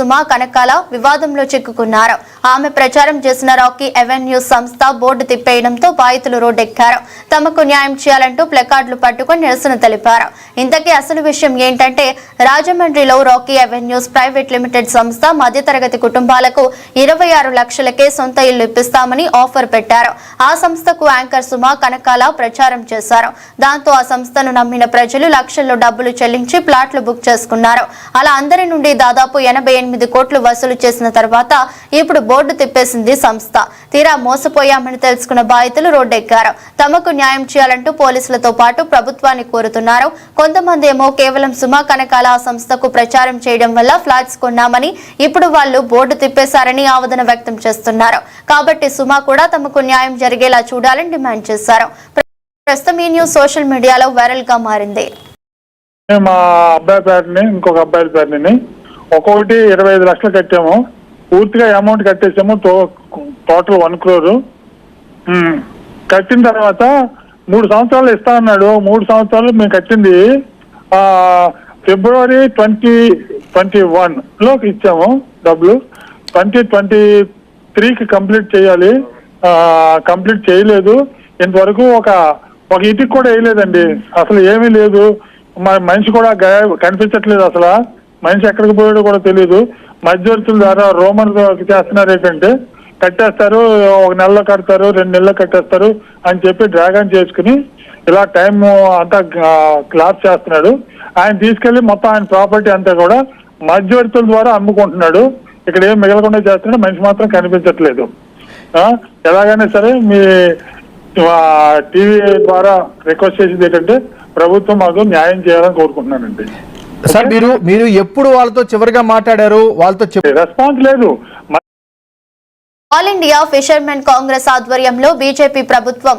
సుమ కనకాల వివాదంలో చిక్కుకున్నారు. ఆమె ప్రచారం చేసిన రాకీ అవెన్యూ సంస్థ బోర్డు తిప్పేయడంతో బాధితులు రోడ్డెక్కారు. తమకు న్యాయం చేయాలంటూ ప్లకార్డులు పట్టుకుని నిరసన తెలిపారు. ఇంతకీ అసలు విషయం ఏంటంటే రాజమండ్రిలో రాకీ అవెన్యూస్ ప్రైవేట్ లిమిటెడ్ సంస్థ మధ్యతరగతి కుటుంబాలకు ఇరవై ఆరు లక్షలకే సొంత ఇల్లు ఇప్పిస్తామని ఆఫర్ పెట్టారు. ఆ సంస్థకు యాంకర్ సుమ కనకాల ప్రచారం చేశారు. దాంతో ఆ సంస్థను నమ్మిన ప్రజలు లక్షల్లో డబ్బులు చెల్లించి ప్లాట్లు బుక్ చేసుకున్నారు. అలా అందరి నుండి దాదాపు ఎనభై ఎనిమిది కోట్లు వసూలు చేసిన తర్వాత ఇప్పుడు బోర్డు తిప్పేసింది సంస్థ. తీరా మోసపోయామని తెలుసుకున్న బాధితులు రోడ్డెక్కారు. తమకు న్యాయం చేయాలంటూ పోలీసులతో పాటు ప్రభుత్వాన్ని కోరుతున్నారు. కొంతమంది ఏమో కేవలం సుమా కనకాల ఆ సంస్థకు ప్రచారం చేయడం వల్ల ఫ్లాట్స్ కొన్నామని ఇప్పుడు వాళ్ళు బోర్డు తిప్పేశారని ఆవేదన వ్యక్తం చేస్తున్నారు. కాబట్టి సుమా కూడా తమకు న్యాయం జరిగేలా చూడాలని డిమాండ్ చేశారు. ప్రస్తుతం ఈ న్యూస్ సోషల్ మీడియాలో వైరల్గా మారింది. మా అబ్బాయి పేరుని ఇంకొక అబ్బాయి పేరుని ఒక్కొక్కటి ఇరవై ఐదు లక్షలు కట్టాము. పూర్తిగా అమౌంట్ కట్టేసాము. టోటల్ వన్ క్రోర్ కట్టిన తర్వాత మూడు సంవత్సరాలు ఇస్తా అన్నాడు. మూడు సంవత్సరాలు మేము కట్టింది ఫిబ్రవరి ట్వంటీ ట్వంటీ వన్లో ఇచ్చాము డబ్బులు. ట్వంటీ ట్వంటీ త్రీకి కంప్లీట్ చేయాలి. కంప్లీట్ చేయలేదు. ఇంతవరకు ఒక ఒక ఇటుకు కూడా వేయలేదండి. అసలు ఏమీ లేదు. మన మనిషి కూడా గ కనిపించట్లేదు అసలు. మనిషి ఎక్కడికి పోయాడో కూడా తెలియదు మధ్యవర్తుల ద్వారా రోమన్ చేస్తున్నారు ఏంటంటే కట్టేస్తారు ఒక నెలలో కడతారు రెండు నెలలు కట్టేస్తారు అని చెప్పి డ్రాగన్ చేసుకుని ఇలా టైం అంతా క్లాస్ చేస్తున్నాడు. ఆయన తీసుకెళ్ళి మొత్తం ఆయన ప్రాపర్టీ అంతా కూడా మధ్యవర్తుల ద్వారా అమ్ముకుంటున్నాడు. ఇక్కడ ఏం మిగలకుండా చేస్తున్నాడు. మనిషి మాత్రం కనిపించట్లేదు. ఎలాగైనా సరే మీ టీవీ ద్వారా రిక్వెస్ట్ చేసింది ఏంటంటే ప్రభుత్వం మాకు న్యాయం చేయాలని కోరుకుంటున్నానండి. సార్ మీరు మీరు ఎప్పుడు వాళ్ళతో చివరిగా మాట్లాడారు? వాళ్ళతో రెస్పాన్స్ లేదు. ఆల్ ఇండియా ఫిషర్మెన్ కాంగ్రెస్ ఆధ్వర్యంలో బీజేపీ ప్రభుత్వం